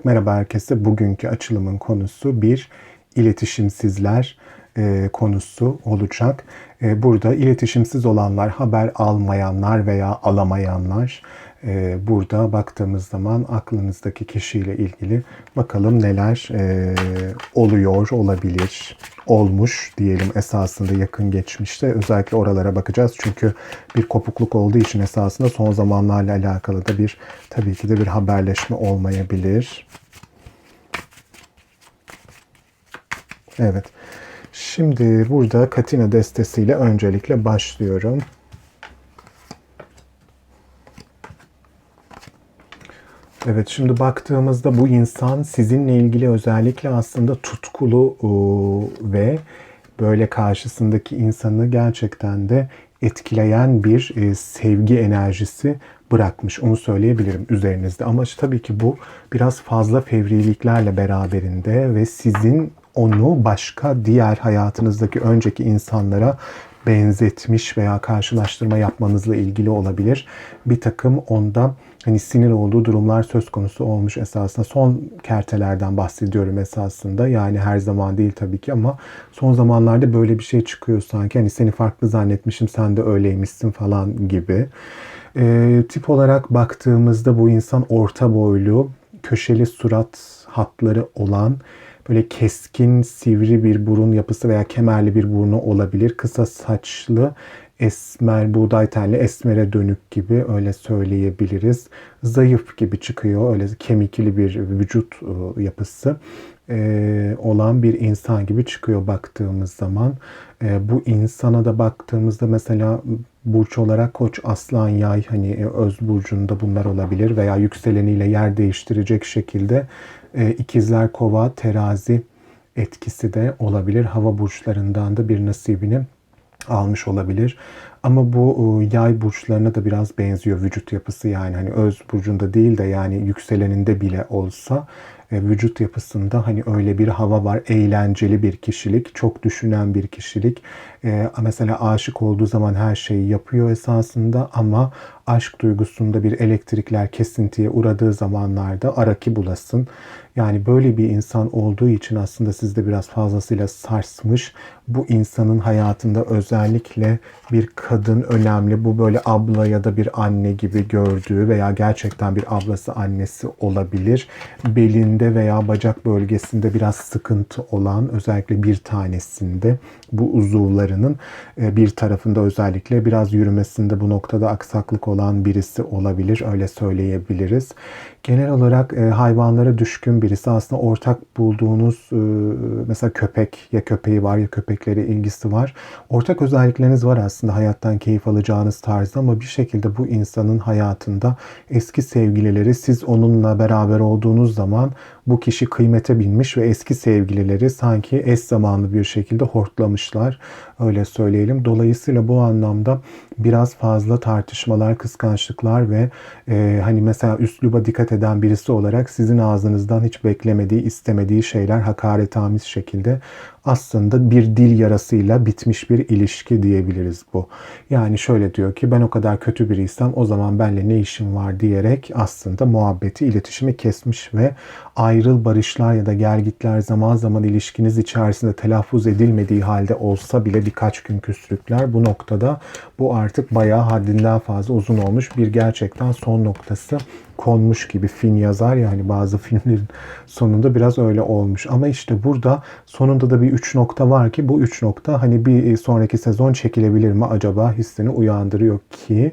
Evet merhaba herkese. Bugünkü açılımın konusu bir iletişimsizler e, konusu olacak. E, burada iletişimsiz olanlar, haber almayanlar veya alamayanlar. E, burada baktığımız zaman aklınızdaki kişiyle ilgili bakalım neler e, oluyor, olabilir, olmuş diyelim esasında yakın geçmişte. Özellikle oralara bakacağız. Çünkü bir kopukluk olduğu için esasında son zamanlarla alakalı da bir tabii ki de bir haberleşme olmayabilir. Evet. Şimdi burada Katina destesiyle öncelikle başlıyorum. Evet şimdi baktığımızda bu insan sizinle ilgili özellikle aslında tutkulu ve böyle karşısındaki insanı gerçekten de etkileyen bir e, sevgi enerjisi bırakmış. Onu söyleyebilirim üzerinizde. Ama tabii ki bu biraz fazla fevriliklerle beraberinde ve sizin onu başka diğer hayatınızdaki önceki insanlara benzetmiş veya karşılaştırma yapmanızla ilgili olabilir. Bir takım onda hani sinir olduğu durumlar söz konusu olmuş esasında. Son kertelerden bahsediyorum esasında. Yani her zaman değil tabii ki ama son zamanlarda böyle bir şey çıkıyor sanki. Hani seni farklı zannetmişim sen de öyleymişsin falan gibi. E, tip olarak baktığımızda bu insan orta boylu, köşeli surat hatları olan böyle keskin, sivri bir burun yapısı veya kemerli bir burnu olabilir. Kısa saçlı, esmer, buğday tenli, esmere dönük gibi öyle söyleyebiliriz. Zayıf gibi çıkıyor. Öyle kemikli bir vücut e, yapısı e, olan bir insan gibi çıkıyor baktığımız zaman. E, bu insana da baktığımızda mesela burç olarak koç, aslan, yay hani öz burcunda bunlar olabilir veya yükseleniyle yer değiştirecek şekilde ikizler, kova, terazi etkisi de olabilir. Hava burçlarından da bir nasibini almış olabilir. Ama bu yay burçlarına da biraz benziyor vücut yapısı yani hani öz burcunda değil de yani yükseleninde bile olsa e, vücut yapısında hani öyle bir hava var. Eğlenceli bir kişilik, çok düşünen bir kişilik. E, mesela aşık olduğu zaman her şeyi yapıyor esasında ama aşk duygusunda bir elektrikler kesintiye uğradığı zamanlarda araki bulasın. Yani böyle bir insan olduğu için aslında sizde biraz fazlasıyla sarsmış. Bu insanın hayatında özellikle bir kadın önemli. Bu böyle abla ya da bir anne gibi gördüğü veya gerçekten bir ablası annesi olabilir. Belinde veya bacak bölgesinde biraz sıkıntı olan özellikle bir tanesinde bu uzuvlarının e, bir tarafında özellikle biraz yürümesinde bu noktada aksaklık olan birisi olabilir. Öyle söyleyebiliriz. Genel olarak e, hayvanlara düşkün birisi. Aslında ortak bulduğunuz e, mesela köpek ya köpeği var ya köpeklere ilgisi var. Ortak özellikleriniz var aslında hayattan keyif alacağınız tarzda ama bir şekilde bu insanın hayatında eski sevgilileri siz onunla beraber olduğunuz zaman bu kişi kıymete binmiş ve eski sevgilileri sanki eş zamanlı bir şekilde hortlamışlar. Öyle söyleyelim. Dolayısıyla bu anlamda biraz fazla tartışmalar, kıskançlıklar ve e, hani mesela üsluba dikkat eden birisi olarak sizin ağzınızdan hiç beklemediği, istemediği şeyler hakaretamiz şekilde aslında bir dil yarasıyla bitmiş bir ilişki diyebiliriz bu. Yani şöyle diyor ki ben o kadar kötü biriysem o zaman benle ne işim var diyerek aslında muhabbeti, iletişimi kesmiş ve ayrıl barışlar ya da gelgitler zaman zaman ilişkiniz içerisinde telaffuz edilmediği halde olsa bile birkaç gün küslükler bu noktada bu artık bayağı haddinden fazla uzun olmuş bir gerçekten son noktası konmuş gibi film yazar yani bazı filmlerin sonunda biraz öyle olmuş. Ama işte burada sonunda da bir üç nokta var ki bu üç nokta hani bir sonraki sezon çekilebilir mi acaba hissini uyandırıyor ki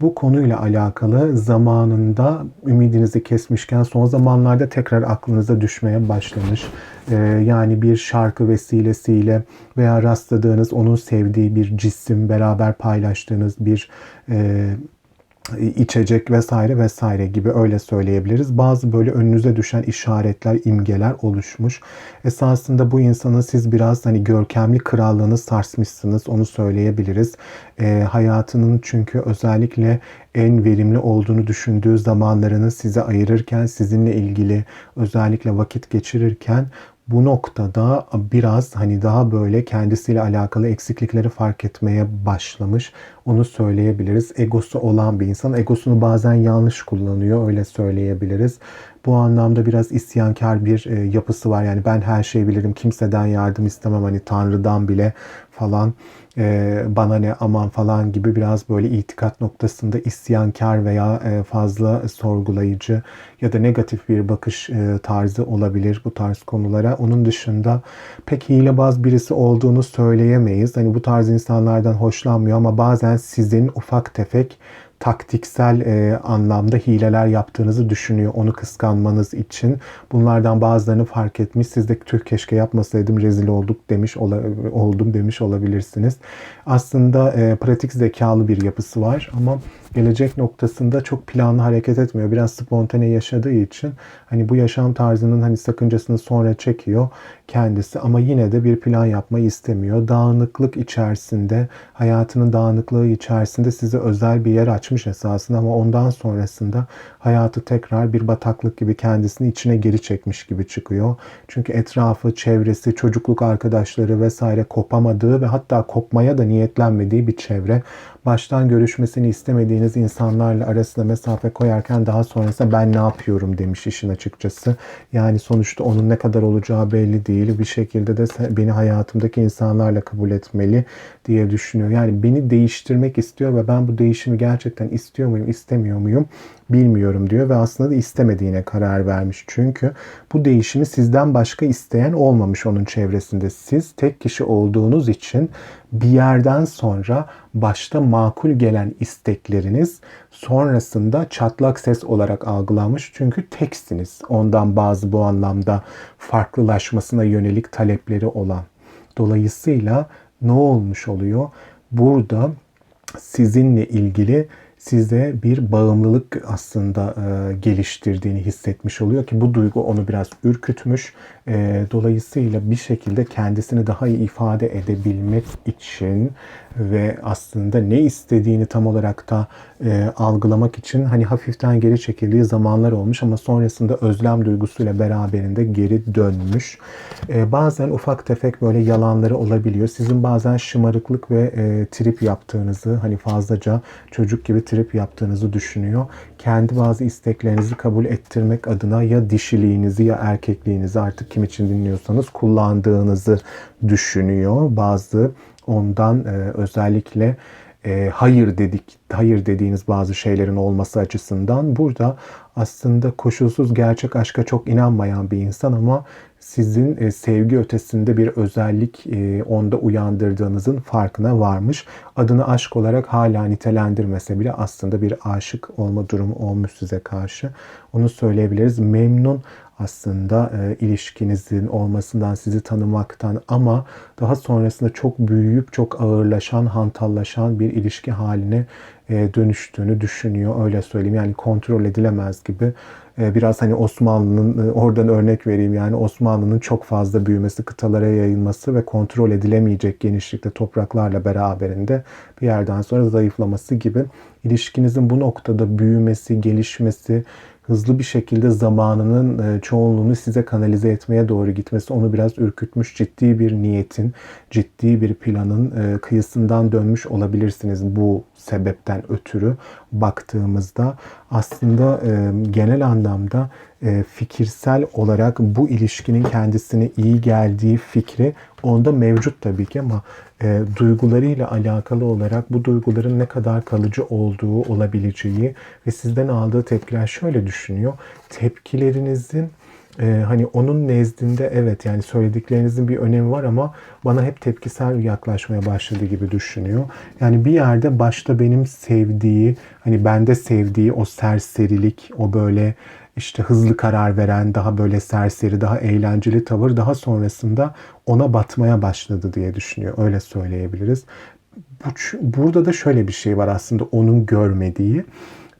bu konuyla alakalı zamanında ümidinizi kesmişken son zamanlarda tekrar aklınıza düşmeye başlamış. Ee, yani bir şarkı vesilesiyle veya rastladığınız onun sevdiği bir cisim, beraber paylaştığınız bir e, içecek vesaire vesaire gibi öyle söyleyebiliriz. Bazı böyle önünüze düşen işaretler, imgeler oluşmuş. Esasında bu insanın siz biraz hani görkemli krallığını sarsmışsınız onu söyleyebiliriz. E, hayatının çünkü özellikle en verimli olduğunu düşündüğü zamanlarını size ayırırken, sizinle ilgili özellikle vakit geçirirken bu noktada biraz hani daha böyle kendisiyle alakalı eksiklikleri fark etmeye başlamış. Onu söyleyebiliriz. Egosu olan bir insan. Egosunu bazen yanlış kullanıyor öyle söyleyebiliriz. Bu anlamda biraz isyankar bir e, yapısı var. Yani ben her şeyi bilirim, kimseden yardım istemem hani Tanrı'dan bile falan e, bana ne aman falan gibi biraz böyle itikat noktasında isyankar veya e, fazla sorgulayıcı ya da negatif bir bakış e, tarzı olabilir bu tarz konulara. Onun dışında pek hilebaz birisi olduğunu söyleyemeyiz. Hani bu tarz insanlardan hoşlanmıyor ama bazen sizin ufak tefek taktiksel e, anlamda hileler yaptığınızı düşünüyor. Onu kıskanmanız için. Bunlardan bazılarını fark etmiş. Siz de tüh keşke yapmasaydım rezil olduk demiş ola, oldum demiş olabilirsiniz. Aslında e, pratik zekalı bir yapısı var ama gelecek noktasında çok planlı hareket etmiyor. Biraz spontane yaşadığı için hani bu yaşam tarzının hani sakıncasını sonra çekiyor kendisi ama yine de bir plan yapmayı istemiyor. Dağınıklık içerisinde, hayatının dağınıklığı içerisinde size özel bir yer açmış esasında ama ondan sonrasında hayatı tekrar bir bataklık gibi kendisini içine geri çekmiş gibi çıkıyor. Çünkü etrafı, çevresi, çocukluk arkadaşları vesaire kopamadığı ve hatta kopmaya da niyetlenmediği bir çevre baştan görüşmesini istemediğiniz insanlarla arasında mesafe koyarken daha sonrasında ben ne yapıyorum demiş işin açıkçası. Yani sonuçta onun ne kadar olacağı belli değil. Bir şekilde de beni hayatımdaki insanlarla kabul etmeli diye düşünüyor. Yani beni değiştirmek istiyor ve ben bu değişimi gerçekten istiyor muyum, istemiyor muyum bilmiyorum diyor ve aslında da istemediğine karar vermiş. Çünkü bu değişimi sizden başka isteyen olmamış onun çevresinde. Siz tek kişi olduğunuz için bir yerden sonra başta makul gelen istekleriniz sonrasında çatlak ses olarak algılanmış. Çünkü teksiniz. Ondan bazı bu anlamda farklılaşmasına yönelik talepleri olan. Dolayısıyla ne olmuş oluyor? Burada sizinle ilgili size bir bağımlılık aslında e, geliştirdiğini hissetmiş oluyor ki bu duygu onu biraz ürkütmüş. E, dolayısıyla bir şekilde kendisini daha iyi ifade edebilmek için ve aslında ne istediğini tam olarak da e, algılamak için hani hafiften geri çekildiği zamanlar olmuş ama sonrasında özlem duygusuyla beraberinde geri dönmüş. E, bazen ufak tefek böyle yalanları olabiliyor. Sizin bazen şımarıklık ve e, trip yaptığınızı hani fazlaca çocuk gibi trip yaptığınızı düşünüyor. Kendi bazı isteklerinizi kabul ettirmek adına ya dişiliğinizi ya erkekliğinizi artık kim için dinliyorsanız kullandığınızı düşünüyor. Bazı ondan e, özellikle e, hayır dedik, hayır dediğiniz bazı şeylerin olması açısından burada aslında koşulsuz gerçek aşka çok inanmayan bir insan ama sizin e, sevgi ötesinde bir özellik e, onda uyandırdığınızın farkına varmış. Adını aşk olarak hala nitelendirmese bile aslında bir aşık olma durumu olmuş size karşı. Onu söyleyebiliriz. Memnun aslında e, ilişkinizin olmasından, sizi tanımaktan ama daha sonrasında çok büyüyüp çok ağırlaşan, hantallaşan bir ilişki haline e, dönüştüğünü düşünüyor. Öyle söyleyeyim. Yani kontrol edilemez gibi. E, biraz hani Osmanlı'nın e, oradan örnek vereyim. Yani Osmanlı'nın çok fazla büyümesi, kıtalara yayılması ve kontrol edilemeyecek genişlikte topraklarla beraberinde bir yerden sonra zayıflaması gibi ilişkinizin bu noktada büyümesi, gelişmesi, hızlı bir şekilde zamanının e, çoğunluğunu size kanalize etmeye doğru gitmesi onu biraz ürkütmüş. Ciddi bir niyetin, ciddi bir planın e, kıyısından dönmüş olabilirsiniz bu sebepten ötürü baktığımızda aslında e, genel anlamda fikirsel olarak bu ilişkinin kendisine iyi geldiği fikri onda mevcut tabii ki ama e, duygularıyla alakalı olarak bu duyguların ne kadar kalıcı olduğu olabileceği ve sizden aldığı tepkiler şöyle düşünüyor. Tepkilerinizin e, hani onun nezdinde evet yani söylediklerinizin bir önemi var ama bana hep tepkisel yaklaşmaya başladı gibi düşünüyor. Yani bir yerde başta benim sevdiği hani bende sevdiği o serserilik o böyle işte hızlı karar veren, daha böyle serseri, daha eğlenceli tavır daha sonrasında ona batmaya başladı diye düşünüyor. Öyle söyleyebiliriz. Burada da şöyle bir şey var aslında onun görmediği.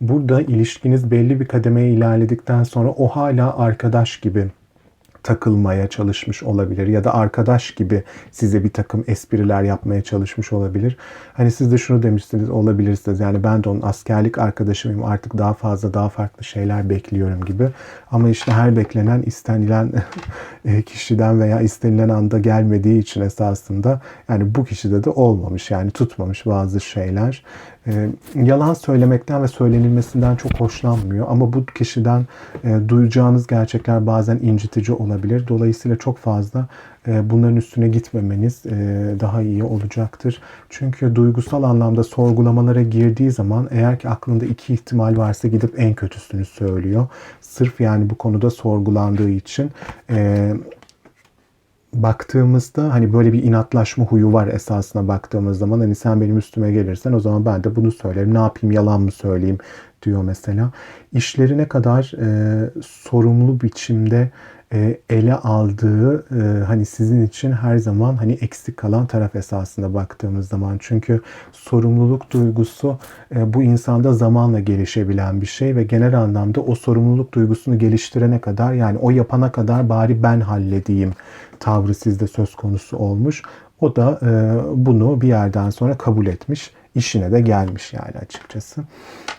Burada ilişkiniz belli bir kademeye ilerledikten sonra o hala arkadaş gibi takılmaya çalışmış olabilir ya da arkadaş gibi size bir takım espriler yapmaya çalışmış olabilir. Hani siz de şunu demişsiniz olabilirsiniz yani ben de onun askerlik arkadaşıyım artık daha fazla daha farklı şeyler bekliyorum gibi. Ama işte her beklenen istenilen e, kişiden veya istenilen anda gelmediği için esasında yani bu kişide de olmamış yani tutmamış bazı şeyler. e, yalan söylemekten ve söylenilmesinden çok hoşlanmıyor. Ama bu kişiden e, duyacağınız gerçekler bazen incitici olabilir. Dolayısıyla çok fazla e, bunların üstüne gitmemeniz e, daha iyi olacaktır. Çünkü duygusal anlamda sorgulamalara girdiği zaman eğer ki aklında iki ihtimal varsa gidip en kötüsünü söylüyor. Sırf yani bu konuda sorgulandığı için e, baktığımızda hani böyle bir inatlaşma huyu var esasına baktığımız zaman hani sen benim üstüme gelirsen o zaman ben de bunu söylerim. Ne yapayım yalan mı söyleyeyim diyor mesela. İşleri ne kadar e, sorumlu biçimde e, ele aldığı e, hani sizin için her zaman hani eksik kalan taraf esasında baktığımız zaman. Çünkü sorumluluk duygusu e, bu insanda zamanla gelişebilen bir şey ve genel anlamda o sorumluluk duygusunu geliştirene kadar yani o yapana kadar bari ben halledeyim tavrı sizde söz konusu olmuş. O da e, bunu bir yerden sonra kabul etmiş. İşine de gelmiş yani açıkçası.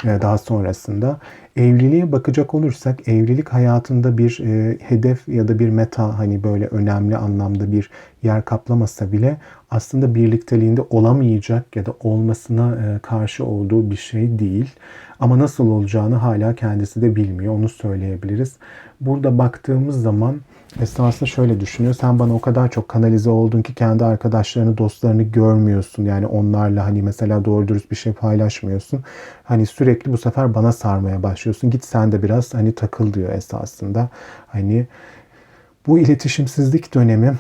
E, daha sonrasında evliliğe bakacak olursak evlilik hayatında bir e, hedef ya da bir meta hani böyle önemli anlamda bir yer kaplamasa bile aslında birlikteliğinde olamayacak ya da olmasına e, karşı olduğu bir şey değil. Ama nasıl olacağını hala kendisi de bilmiyor. Onu söyleyebiliriz. Burada baktığımız zaman esasında şöyle düşünüyor. Sen bana o kadar çok kanalize oldun ki kendi arkadaşlarını, dostlarını görmüyorsun. Yani onlarla hani mesela doğru dürüst bir şey paylaşmıyorsun. Hani sürekli bu sefer bana sarmaya başlıyorsun. Git sen de biraz hani takıl diyor esasında. Hani bu iletişimsizlik dönemi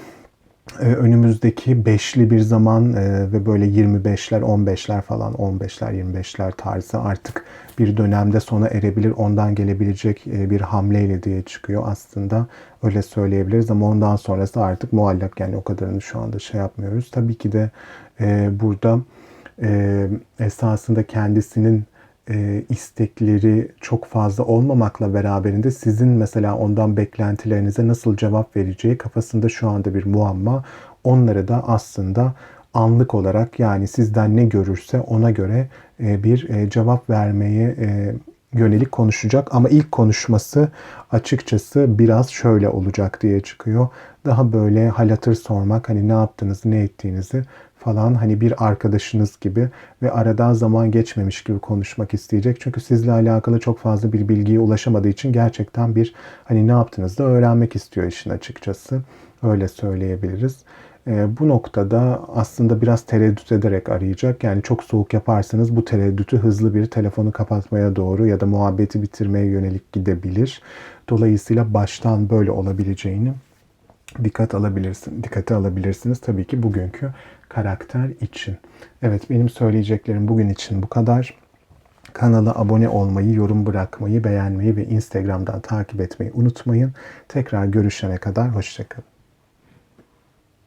önümüzdeki beşli bir zaman e, ve böyle 25'ler 15'ler falan 15'ler 25'ler tarzı artık bir dönemde sona erebilir. Ondan gelebilecek e, bir hamleyle diye çıkıyor aslında. Öyle söyleyebiliriz ama ondan sonrası artık muallak yani o kadarını şu anda şey yapmıyoruz. Tabii ki de burada esasında kendisinin e, istekleri çok fazla olmamakla beraberinde sizin mesela ondan beklentilerinize nasıl cevap vereceği kafasında şu anda bir muamma. Onları da aslında anlık olarak yani sizden ne görürse ona göre e, bir e, cevap vermeye e, yönelik konuşacak ama ilk konuşması açıkçası biraz şöyle olacak diye çıkıyor. Daha böyle hal hatır sormak hani ne yaptınız ne ettiğinizi falan hani bir arkadaşınız gibi ve arada zaman geçmemiş gibi konuşmak isteyecek. Çünkü sizle alakalı çok fazla bir bilgiye ulaşamadığı için gerçekten bir hani ne yaptığınızı öğrenmek istiyor işin açıkçası. Öyle söyleyebiliriz. E, bu noktada aslında biraz tereddüt ederek arayacak. Yani çok soğuk yaparsanız bu tereddütü hızlı bir telefonu kapatmaya doğru ya da muhabbeti bitirmeye yönelik gidebilir. Dolayısıyla baştan böyle olabileceğini dikkat alabilirsin, dikkate alabilirsiniz tabii ki bugünkü karakter için. Evet benim söyleyeceklerim bugün için bu kadar. Kanala abone olmayı, yorum bırakmayı, beğenmeyi ve Instagram'dan takip etmeyi unutmayın. Tekrar görüşene kadar hoşçakalın.